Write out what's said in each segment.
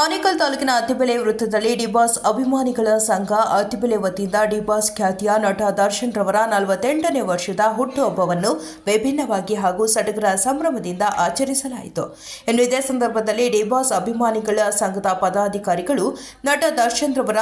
ಆನೇಕಲ್ ತಾಲೂಕಿನ ಅತ್ತಿಬೆಲೆ ವೃತ್ತದಲ್ಲಿ ಡಿಬಾಸ್ ಅಭಿಮಾನಿಗಳ ಸಂಘ, ಅತ್ತಿಬೆಲೆ ವತಿಯಿಂದ ಡಿಬಾಸ್ ಖ್ಯಾತಿಯ ನಟ ದರ್ಶನ್ ರವರ ನಲವತ್ತೆಂಟನೇ ವರ್ಷದ ಹುಟ್ಟುಹಬ್ಬವನ್ನು ವಿಭಿನ್ನವಾಗಿ ಹಾಗೂ ಸಡಗರ ಸಂಭ್ರಮದಿಂದ ಆಚರಿಸಲಾಯಿತು. ಇನ್ನು ಇದೇ ಸಂದರ್ಭದಲ್ಲಿ ಡಿಬಾಸ್ ಅಭಿಮಾನಿಗಳ ಸಂಘದ ಪದಾಧಿಕಾರಿಗಳು ನಟ ದರ್ಶನ್ ರವರ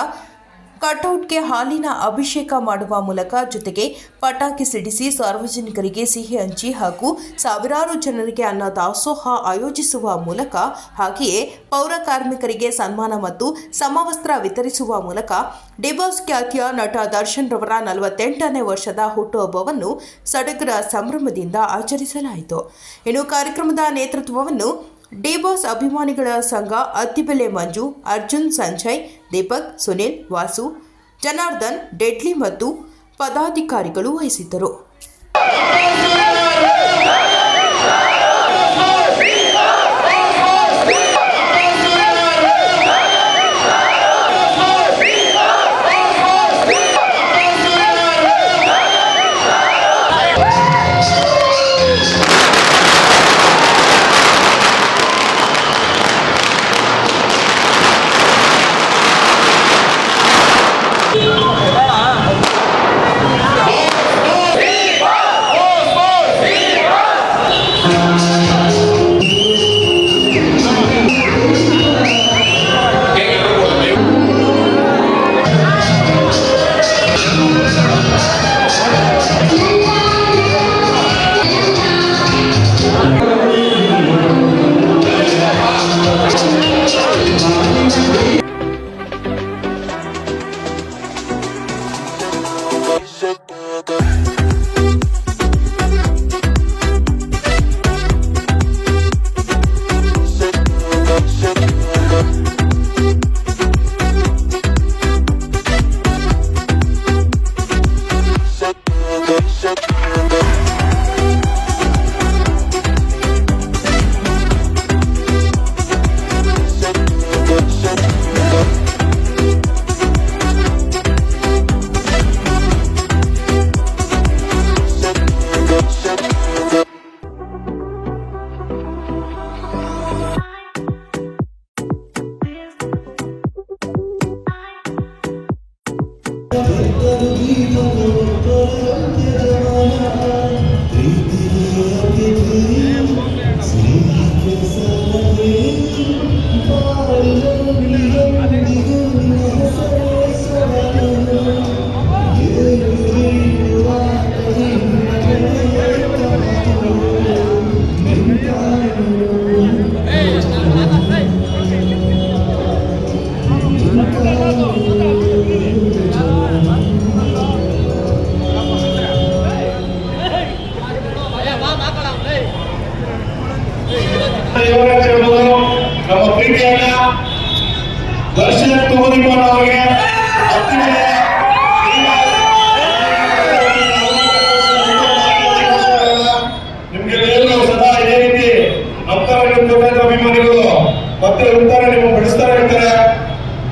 ಕಟೌಟ್ಗೆ ಹಾಲಿನ ಅಭಿಷೇಕ ಮಾಡುವ ಮೂಲಕ ಜೊತೆಗೆ ಪಟಾಕಿ ಸಿಡಿಸಿ ಸಾರ್ವಜನಿಕರಿಗೆ ಸಿಹಿ ಹಂಚಿ ಹಾಗೂ ಸಾವಿರಾರು ಜನರಿಗೆ ಅನ್ನ ದಾಸೋಹ ಆಯೋಜಿಸುವ ಮೂಲಕ ಹಾಗೆಯೇ ಪೌರ ಕಾರ್ಮಿಕರಿಗೆ ಸನ್ಮಾನ ಮತ್ತು ಸಮವಸ್ತ್ರ ವಿತರಿಸುವ ಮೂಲಕ ಡಿಬಾಸ್ ಖ್ಯಾತಿಯ ನಟ ದರ್ಶನ್ ರವರ ನಲವತ್ತೆಂಟನೇ ವರ್ಷದ ಹುಟ್ಟುಹಬ್ಬವನ್ನು ಸಡಗರ ಸಂಭ್ರಮದಿಂದ ಆಚರಿಸಲಾಯಿತು. ಇನ್ನು ಕಾರ್ಯಕ್ರಮದ ನೇತೃತ್ವವನ್ನು ಡಿಬಾಸ್ ಅಭಿಮಾನಿಗಳ ಸಂಘ ಅತ್ತಿಬೆಲೆ ಮಂಜು, ಅರ್ಜುನ್ ಸಂಜಯ್, ದೀಪಕ್, ಸುನಿಲ್, ವಾಸು, ಜನಾರ್ದನ್, ಡೆಡ್ಲಿ ಮತ್ತು ಪದಾಧಿಕಾರಿಗಳು ವಹಿಸಿದ್ದರು. Shake ನಮ್ಮ ಪ್ರೀತಿಯನ್ನ ದರ್ಶನ್ ತುಗುದಿಪ್ಪನ್ ಅವರಿಗೆ ಹತ್ತಿರ ನಿಮ್ಗೆಲ್ಲರಿಗೂ ಸದಾ ಇದೇ ರೀತಿ ನಂತರ ನಿಮ್ಮ ಅಭಿಮಾನಿಗಳು ಮತ್ತೆ ಉತ್ತರ ನಿಮ್ಮ ಬೆಳೆಸ್ತಾರೆ ಇರ್ತಾರೆ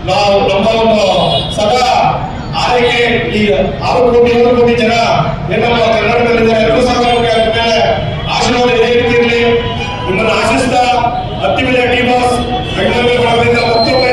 ನಾವು ನಮ್ಮ ಒಂದು ಸದಾ ಆರೈಕೆ ಈ ಆರು ಕೋಟಿ ಏಳು ಕೋಟಿ ಜನ ಏನಮ್ಮ ಕರ್ನಾಟಕದಲ್ಲಿದ್ದಾರೆ ಎಲ್ಲರೂ ಸಹ ನಮ್ಗೆ ಅದ್ರ ಮೇಲೆ ಆಶೀರ್ವಾದ ಇದೇ ರೀತಿ ಇರಲಿ ನಿಮ್ಮನ್ನು ಆಶಿಸ್ತಾ ಹತ್ತಿ ಮೇಲೆ ಟಿ ಬಾಸ್ ಬೆಂಗಳೂರು ಮಾಡೋದ್ರಿಂದ ಮತ್ತೊಮ್ಮೆ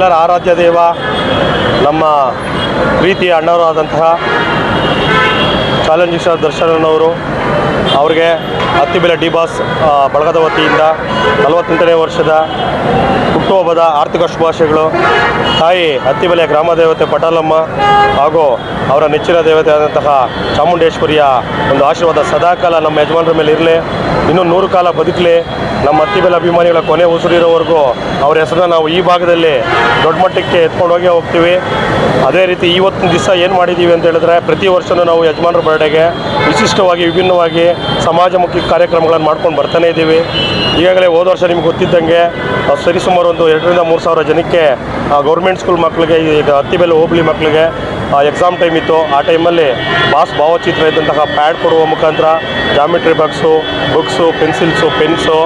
ನಮ್ಮೆಲ್ಲರ ಆರಾಧ್ಯ ದೇವ, ನಮ್ಮ ಪ್ರೀತಿಯ ಅಣ್ಣವರಾದಂತಹ ಚಾಲೆಂಜಿಂಗ್ ಸ್ಟಾರ್ ದರ್ಶನವರು ಅವ್ರಿಗೆ ಹತ್ತಿಬೆಲೆ ಡಿ ಬಾಸ್ ಬಳಗದ ವತಿಯಿಂದ ನಲವತ್ತೆಂಟನೇ ವರ್ಷದ ಹುಟ್ಟುಹಬ್ಬದ ಆರ್ಥಿಕ ಶುಭಾಶಯಗಳು. ತಾಯಿ ಹತ್ತಿಬೆಲೆ ಗ್ರಾಮ ದೇವತೆ ಪಟಾಲಮ್ಮ ಹಾಗೂ ಅವರ ನೆಚ್ಚಿನ ದೇವತೆ ಆದಂತಹ ಚಾಮುಂಡೇಶ್ವರಿಯ ಒಂದು ಆಶೀರ್ವಾದ ಸದಾಕಾಲ ನಮ್ಮ ಯಜಮಾನರ ಮೇಲೆ ಇರಲಿ. ಇನ್ನೂ ನೂರು ಕಾಲ ಬದುಕಲಿ. ನಮ್ಮ ಹತ್ತಿಬೆಲೆ ಅಭಿಮಾನಿಗಳ ಕೊನೆ ಉಸಿರಿರೋವರೆಗೂ ಅವ್ರ ಹೆಸರನ್ನ ನಾವು ಈ ಭಾಗದಲ್ಲಿ ದೊಡ್ಡ ಮಟ್ಟಕ್ಕೆ ಎತ್ಕೊಂಡು ಹೋಗಿ ಹೋಗ್ತೀವಿ. ಅದೇ ರೀತಿ ಇವತ್ತಿನ ದಿವಸ ಏನು ಮಾಡಿದ್ದೀವಿ ಅಂತ ಹೇಳಿದ್ರೆ ಪ್ರತಿ ವರ್ಷವೂ ನಾವು ಯಜಮಾನರ ಬರ್ಡೇಗೆ ವಿಶಿಷ್ಟವಾಗಿ, ವಿಭಿನ್ನವಾಗಿ ಸಮಾಜಮುಖಿ ಕಾರ್ಯಕ್ರಮಗಳನ್ನು ಮಾಡ್ಕೊಂಡು ಬರ್ತಾನೆ ಇದ್ದೀವಿ. ಈಗಾಗಲೇ ಹೋದ ವರ್ಷ ನಿಮ್ಗೆ ಗೊತ್ತಿದ್ದಂಗೆ ಸರಿಸುಮಾರು ಒಂದು ಎರಡರಿಂದ ಮೂರು ಸಾವಿರ ಜನಕ್ಕೆ ಗೌರ್ಮೆಂಟ್ ಸ್ಕೂಲ್ ಮಕ್ಕಳಿಗೆ ಈಗ ಹತ್ತಿಬೆಲೆ ಹೋಬಳಿ ಮಕ್ಕಳಿಗೆ ಎಕ್ಸಾಮ್ ಟೈಮ್ ಇತ್ತು. ಆ ಟೈಮಲ್ಲಿ ಬಾಸ್ ಭಾವಚಿತ್ರ ಇದ್ದಂತಹ ಪ್ಯಾಡ್ ಕೊಡುವ ಮುಖಾಂತರ geometry box books pencils pens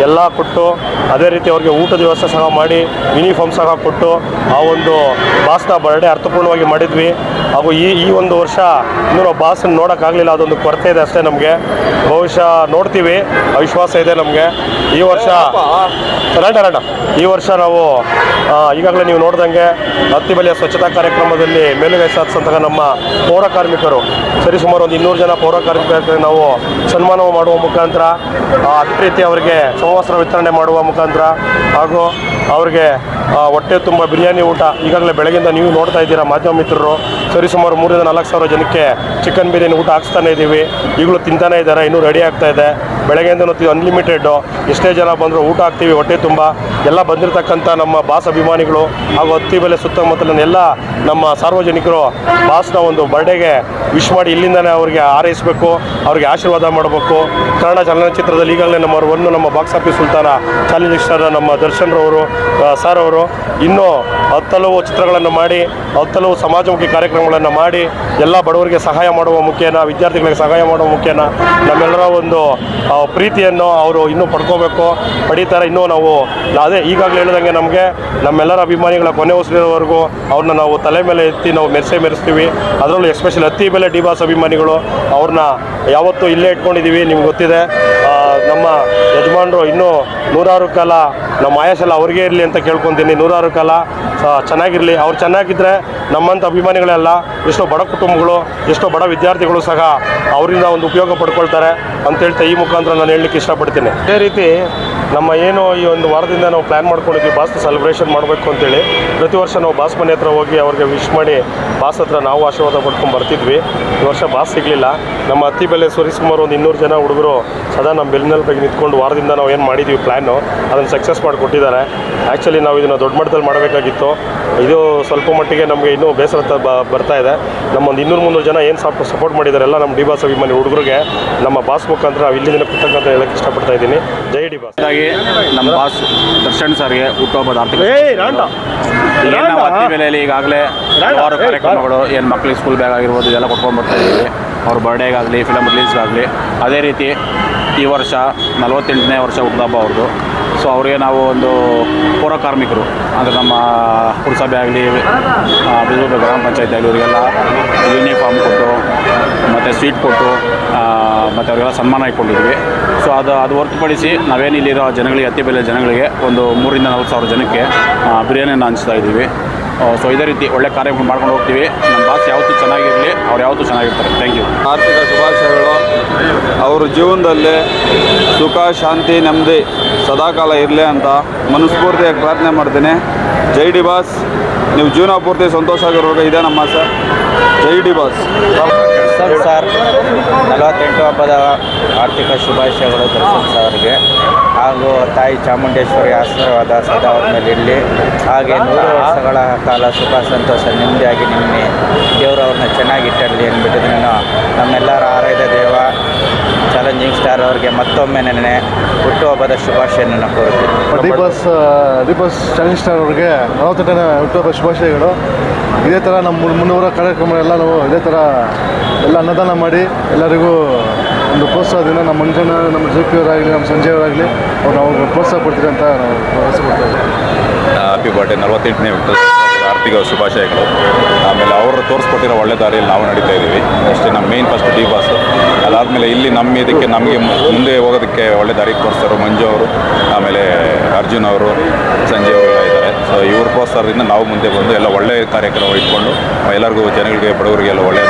ಎಲ್ಲ ಕೊಟ್ಟು ಅದೇ ರೀತಿ ಅವ್ರಿಗೆ ಊಟದ ವ್ಯವಸ್ಥೆ ಸಹ ಮಾಡಿ ಯೂನಿಫಾರ್ಮ್ ಸಹ ಕೊಟ್ಟು ಆ ಒಂದು ಬಾಸ್ನ ಬರ್ಡೇ ಅರ್ಥಪೂರ್ಣವಾಗಿ ಮಾಡಿದ್ವಿ. ಹಾಗೂ ಈ ಈ ಒಂದು ವರ್ಷ ಇನ್ನೂ ನಾವು ಬಾಸನ್ನು ನೋಡೋಕ್ಕಾಗಲಿಲ್ಲ ಅದೊಂದು ಕೊರತೆ ಇದೆ ಅಷ್ಟೇ ನಮಗೆ. ಬಹುಶಃ ನೋಡ್ತೀವಿ ಅವಿಶ್ವಾಸ ವಿಶ್ವಾಸ ಇದೆ ನಮಗೆ. ಈ ವರ್ಷ ರಣ ರಣ. ಈ ವರ್ಷ ನಾವು ಈಗಾಗಲೇ ನೀವು ನೋಡ್ದಂಗೆ ಹತ್ತಿ ಬಲಿಯ ಸ್ವಚ್ಛತಾ ಕಾರ್ಯಕ್ರಮದಲ್ಲಿ ಮೇಲುಗೈ ಸಾಧಿಸಂತಹ ನಮ್ಮ ಪೌರ ಕಾರ್ಮಿಕರು. ಸರಿಸುಮಾರು ಒಂದು ಇನ್ನೂರು ಜನ ಪೌರ ಕಾರ್ಮಿಕರಿಗೆ ನಾವು ಸನ್ಮಾನ ಮಾಡುವ ಮುಖಾಂತರ ಆ, ಅದೇ ರೀತಿ ಅವರಿಗೆ ಸಮವಸ್ತ್ರ ವಿತರಣೆ ಮಾಡುವ ಮುಖಾಂತರ ಹಾಗೂ ಅವ್ರಿಗೆ ಹೊಟ್ಟೆ ತುಂಬ ಬಿರಿಯಾನಿ ಊಟ ಈಗಾಗಲೇ ಬೆಳಗಿಂದ ನೀವು ನೋಡ್ತಾ ಇದ್ದೀರಾ ಮಾಧ್ಯಮ ಮಿತ್ರರು. ಸರಿಸುಮಾರು ಮೂರಿಂದ ನಾಲ್ಕು ಸಾವಿರ ಜನಕ್ಕೆ ಚಿಕನ್ ಬಿರಿಯಾನಿ ಊಟ ಹಾಕ್ಸ್ತಾನೆ ಇದ್ದೀವಿ. ಈಗಲೂ ತಿಂತಾನೆ ಇದ್ದಾರೆ, ಇನ್ನೂ ರೆಡಿ ಆಗ್ತಾ ಇದೆ. ಬೆಳಗ್ಗೆಯಿಂದನೂ ಅನ್ಲಿಮಿಟೆಡ್ಡು ಎಷ್ಟೇ ಜನ ಬಂದರೂ ಊಟ ಹಾಕ್ತೀವಿ, ಹೊಟ್ಟೆ ತುಂಬ. ಎಲ್ಲ ಬಂದಿರತಕ್ಕಂಥ ನಮ್ಮ ಬಾಸ್ ಅಭಿಮಾನಿಗಳು ಹಾಗೂ ಹತ್ತಿ ಬೆಲೆ ಸುತ್ತಮುತ್ತಲಿನ ಎಲ್ಲ ನಮ್ಮ ಸಾರ್ವಜನಿಕರು ಬಾಸ್ನ ಒಂದು ಬರ್ಡೇಗೆ ವಿಶ್ ಮಾಡಿ ಇಲ್ಲಿಂದಲೇ ಅವರಿಗೆ ಹಾರೈಸಬೇಕು, ಅವ್ರಿಗೆ ಆಶೀರ್ವಾದ ಮಾಡಬೇಕು. ಕನ್ನಡ ಚಲನಚಿತ್ರದಲ್ಲಿ ಈಗಾಗಲೇ ನಮ್ಮ ಒಂದು ನಮ್ಮ ಬಾಕ್ಸ್ ಆಫೀಸ್ ಸುಲ್ತಾನ ಚಾಲೆಂಜಿಂಗ್ ಸ್ಟಾರ್ ನಮ್ಮ ದರ್ಶನ್ ರವರು ಸರ್ ಅವರು ಇನ್ನೂ ಹತ್ತಲವು ಚಿತ್ರಗಳನ್ನು ಮಾಡಿ, ಹತ್ತಲವು ಸಮಾಜಮುಖಿ ಕಾರ್ಯಕ್ರಮಗಳನ್ನು ಮಾಡಿ, ಎಲ್ಲ ಬಡವರಿಗೆ ಸಹಾಯ ಮಾಡುವ ಮುಖೇನ, ವಿದ್ಯಾರ್ಥಿಗಳಿಗೆ ಸಹಾಯ ಮಾಡುವ ಮುಖೇನ, ನಮ್ಮೆಲ್ಲರ ಒಂದು ಪ್ರೀತಿಯನ್ನು ಅವರು ಇನ್ನೂ ಪಡ್ಕೋಬೇಕು. ಪಡೀತಾರೆ ಇನ್ನೂ ನಾವು ಅದೇ ಈಗಾಗಲೇ ಹೇಳಿದಂಗೆ ನಮಗೆ ನಮ್ಮೆಲ್ಲರ ಅಭಿಮಾನಿಗಳ ಕೊನೆ ಉಸಿರಿರೋವರೆಗೂ ಅವ್ರನ್ನ ನಾವು ತಲೆ ಮೇಲೆ ಎತ್ತಿ ನಾವು ಮೆರೆಸೇ ಮೆರೆಸ್ತೀವಿ. ಅದರಲ್ಲೂ ಎಸ್ಪೆಷಲಿ ಹತ್ತಿ ಬೆಲೆ ಡಿ ಬಾಸ್ ಅಭಿಮಾನಿಗಳು ಅವ್ರನ್ನ ಯಾವತ್ತೂ ಇಲ್ಲೇ ಇಟ್ಕೊಂಡಿದ್ದೀವಿ, ನಿಮ್ಗೆ ಗೊತ್ತಿದೆ. ನಮ್ಮ ಯಜಮಾನರು ಇನ್ನೂ ನೂರಾರು ಕಾಲ ನಮ್ಮ ಆಯಸ್ಸೆಲ್ಲ ಅವ್ರಿಗೆ ಇರಲಿ ಅಂತ ಕೇಳ್ಕೊತೀನಿ. ನೂರಾರು ಕಾಲ ಚೆನ್ನಾಗಿರಲಿ. ಅವ್ರು ಚೆನ್ನಾಗಿದ್ದರೆ ನಮ್ಮಂಥ ಅಭಿಮಾನಿಗಳೆಲ್ಲ ಎಷ್ಟೋ ಬಡ ಕುಟುಂಬಗಳು, ಎಷ್ಟೋ ಬಡ ವಿದ್ಯಾರ್ಥಿಗಳು ಸಹ ಅವರಿಂದ ಒಂದು ಉಪಯೋಗ ಪಡ್ಕೊಳ್ತಾರೆ ಅಂತ ಹೇಳ್ತಾ ಈ ಮುಖಾಂತರ ನಾನು ಹೇಳಲಿಕ್ಕೆ ಇಷ್ಟಪಡ್ತೀನಿ. ಅದೇ ರೀತಿ ನಮ್ಮ ಏನು ಈ ಒಂದು ವಾರದಿಂದ ನಾವು ಪ್ಲ್ಯಾನ್ ಮಾಡ್ಕೊಂಡಿದ್ವಿ ಬಾಸ್ ಸೆಲೆಬ್ರೇಷನ್ ಮಾಡಬೇಕು ಅಂತೇಳಿ. ಪ್ರತಿ ವರ್ಷ ನಾವು ಬಾಸ್ ಮನೆ ಹತ್ರ ಹೋಗಿ ಅವ್ರಿಗೆ ವಿಶ್ ಮಾಡಿ ಬಾಸ್ ಹತ್ರ ನಾವು ಆಶೀರ್ವಾದ ಪಡ್ಕೊಂಡು ಬರ್ತಿದ್ವಿ. ಈ ವರ್ಷ ಬಾಸ್ ಸಿಗಲಿಲ್ಲ. ನಮ್ಮ ಅತ್ತಿ ಬೆಲೆ ಸುಮಾರು ಒಂದು ಇನ್ನೂರು ಜನ ಹುಡುಗರು ಸದಾ ನಮ್ಮ ಬೆಲ್ಲಿನಲ್ಲಿ ಬಗ್ಗೆ ನಿಂತ್ಕೊಂಡು ವಾರದಿಂದ ನಾವು ಏನು ಮಾಡಿದ್ವಿ ಪ್ಲ್ಯಾನು ಅದನ್ನು ಸಕ್ಸಸ್ ಮಾಡಿಕೊಟ್ಟಿದ್ದಾರೆ. ಆ್ಯಕ್ಚುಲಿ ನಾವು ಇದನ್ನು ದೊಡ್ಡ ಮಟ್ಟದಲ್ಲಿ ಮಾಡಬೇಕಾಗಿತ್ತು. ಇದು ಸ್ವಲ್ಪ ಮಟ್ಟಿಗೆ ನಮಗೆ ಇನ್ನೂ ಬೇಸರ ಬರ್ತಾ ಇದೆ. ನಮ್ಮ ಒಂದು ಇನ್ನೂರು ಮುನ್ನೂರು ಜನ ಏನು ಸಪ್ ಸಪೋರ್ಟ್ ಮಾಡಿದ್ದಾರೆ ಎಲ್ಲ ನಮ್ಮ ಡಿ ಬಾಸ್ ಅಭಿಮಾನಿ ಹುಡುಗರಿಗೆ, ನಮ್ಮ ಬಾಸ್ ಮುಖಾಂತರ ನಾವು ಇಲ್ಲಿಂದ ಕೃತಜ್ಞತೆ ಹೇಳಕ್ಕೆ ಇಷ್ಟಪಡ್ತಾ ಇದ್ದೀನಿ. ಜೈ ಡಿ ಬಾಸ್. ಹಾಗಾಗಿ ನಮ್ಮ ಬಾಸ್ ದರ್ಶನ್ ಸರ್ಗೆ ಹುಟ್ಟುಹಬ್ಬದ ಆರ್ಥಿಕ ಬೆಲೆಯಲ್ಲಿ ಈಗಾಗಲೇ ಹಲವಾರು ಕಾರ್ಯಕ್ರಮಗಳು ಏನು ಮಕ್ಕಳಿಗೆ ಸ್ಕೂಲ್ ಬ್ಯಾಗ್ ಆಗಿರ್ಬೋದು ಇದೆಲ್ಲ ಕೊಟ್ಕೊಂಡು ಬರ್ತಾ ಇದ್ದೀವಿ. ಅವ್ರ ಬರ್ಡೇಗಾಗಲಿ ಫಿಲಮ್ ರಿಲೀಸ್ಗಾಗಲಿ ಅದೇ ರೀತಿ ಈ ವರ್ಷ ನಲವತ್ತೆಂಟನೇ ವರ್ಷ ಹುಟ್ಟುಹಬ್ಬ ಅವ್ರದ್ದು ಸೊ ಅವರಿಗೆ ನಾವು ಒಂದು ಪೌರ ಕಾರ್ಮಿಕರು, ಅಂದರೆ ನಮ್ಮ ಪುರಸಭೆ ಆಗಲಿ ಬಿಜೆಪಿ ಗ್ರಾಮ ಪಂಚಾಯತ್ ಆಗಲಿ ಇವರಿಗೆಲ್ಲ ಯೂನಿಫಾರ್ಮ್ ಕೊಟ್ಟು, ಮತ್ತು ಸ್ವೀಟ್ ಕೊಟ್ಟು ಮತ್ತು ಅವರಿಗೆಲ್ಲ ಸನ್ಮಾನ ಇಟ್ಕೊಂಡಿದ್ವಿ. ಸೊ ಅದು ಅದು ಹೊರತುಪಡಿಸಿ ನಾವೇನು ಇಲ್ಲಿರೋ ಜನಗಳಿಗೆ, ಅತಿ ಬೆಲೆ ಜನಗಳಿಗೆ ಒಂದು ಮೂರಿಂದ ನಲ್ವತ್ತು ಸಾವಿರ ಜನಕ್ಕೆ ಬಿರಿಯಾನಿಯನ್ನು ಹಂಚ್ತಾ ಇದ್ದೀವಿ. ಸೊ ಇದೇ ರೀತಿ ಒಳ್ಳೆ ಕಾರ್ಯಕ್ರಮ ಮಾಡ್ಕೊಂಡು ಹೋಗ್ತೀವಿ. ನಮ್ಮ ಬಾಸ್ ಯಾವತ್ತೂ ಚೆನ್ನಾಗಿರಲಿ ಅವ್ರು ಯಾವತ್ತೂ ಚೆನ್ನಾಗಿರ್ತಾರೆ. ಥ್ಯಾಂಕ್ ಯು ಆರ್ಥಿಕ ಶುಭಾಶಯಗಳು. ಅವ್ರ ಜೀವನದಲ್ಲಿ ಸುಖ ಶಾಂತಿ ನೆಮ್ಮದಿ ಸದಾಕಾಲ ಇರಲಿ ಅಂತ ಮನಸ್ಫೂರ್ತಿಯಾಗಿ ಪ್ರಾರ್ಥನೆ ಮಾಡ್ತೀನಿ. ಜೈ ಡಿ ಬಾಸ್. ನೀವು ಜೀವನ ಪೂರ್ತಿ ಸಂತೋಷ ಆಗಿರುವಾಗ ಇದೆ ನಮ್ಮ ಸರ್ ಜೈ ಡಿ ಬಾಸ್. ಸರ್ ನಲವತ್ತೆಂಟು ಹಬ್ಬದ ಆರ್ಥಿಕ ಶುಭಾಶಯಗಳು ದರ್ಶನ್ ಸರ್ಗೆ. ಹಾಗೂ ತಾಯಿ ಚಾಮುಂಡೇಶ್ವರಿ ಆಶೀರ್ವಾದ ಸದಾ ಅವ್ರ ಮೇಲೆ ಇರಲಿ ಹಾಗೆ ನೂರು ವರ್ಷಗಳ ಕಾಲ ಸುಖ, ಸಂತೋಷ, ನೆಮ್ಮದಿಯಾಗಿ ನಿನ್ನೆ ದೇವರು ಅವ್ರನ್ನ ಚೆನ್ನಾಗಿಟ್ಟಿರಲಿ ಅಂದ್ಬಿಟ್ಟು ನಾನು. ನಮ್ಮೆಲ್ಲರ ಆರಾಧ್ಯ ದೇವ ಚಾಲೆಂಜಿಂಗ್ ಸ್ಟಾರ್ ಅವ್ರಿಗೆ ಮತ್ತೊಮ್ಮೆ ನೆನೆ ಹುಟ್ಟುಹಬ್ಬದ ಶುಭಾಶಯವನ್ನು ಕೋರುತ್ತೀನಿ. ದೀಪಸ್ ದೀಪಸ್ ಚಾಲೆಂಜ್ ಸ್ಟಾರ್ ಅವ್ರಿಗೆ ನಲವತ್ತೆಂಟನೇ ಹುಟ್ಟುಹಬ್ಬ ಶುಭಾಶಯಗಳು. ಇದೇ ಥರ ನಮ್ಮ ಮುನ್ನೂರ ಕಾರ್ಯಕ್ರಮ ಎಲ್ಲ ನಾವು ಇದೇ ಥರ ಎಲ್ಲ ಅನ್ನದಾನ ಮಾಡಿ ಎಲ್ಲರಿಗೂ ಒಂದು ಪ್ರೋತ್ಸಾಹದಿಂದ ನಮ್ಮ ಮಂಜಣ್ಣ ನಮ್ಮ ಜೆ ಪಿ ಅವರಾಗಲಿ ನಮ್ಮ ಸಂಜಯ್ ಅವರಾಗಲಿ ಅವ್ರು ನಾವು ಪ್ರೋತ್ಸಾಹ ಕೊಡ್ತೀವಿ ಅಂತ ನಾವು ಹ್ಯಾಪಿ ಬರ್ಡೇ ನಲವತ್ತೆಂಟನೇ ಆರ್ಥಿಕ ಶುಭಾಶಯಗಳು. ಆಮೇಲೆ ಅವರು ತೋರಿಸ್ಕೊಟ್ಟಿರೋ ಒಳ್ಳೆ ದಾರಿಯಲ್ಲಿ ನಾವು ನಡೀತಾ ಇದ್ದೀವಿ. ಅಷ್ಟೇ ನಮ್ಮ ಮೇನ್ ಫಸ್ಟ್ ಡಿ ಬಾಸ್ ಅದಾದಮೇಲೆ ಇಲ್ಲಿ ನಮ್ಮ ಇದಕ್ಕೆ, ನಮಗೆ ಮುಂದೆ ಹೋಗೋದಕ್ಕೆ ಒಳ್ಳೆ ದಾರಿ ತೋರಿಸ್ತಾರೆ ಮಂಜು ಅವರು, ಆಮೇಲೆ ಅರ್ಜುನ್ ಅವರು ಸಂಜಯ್ ಅವರು ಇದ್ದಾರೆ. ಸೊ ಇವ್ರ ಪ್ರೋತ್ಸಾಹದಿಂದ ನಾವು ಮುಂದೆ ಬಂದು ಎಲ್ಲ ಒಳ್ಳೆ ಕಾರ್ಯಕ್ರಮ ಇಟ್ಕೊಂಡು ಎಲ್ಲರಿಗೂ, ಜನಗಳಿಗೆ, ಬಡವರಿಗೆಲ್ಲ ಒಳ್ಳೆ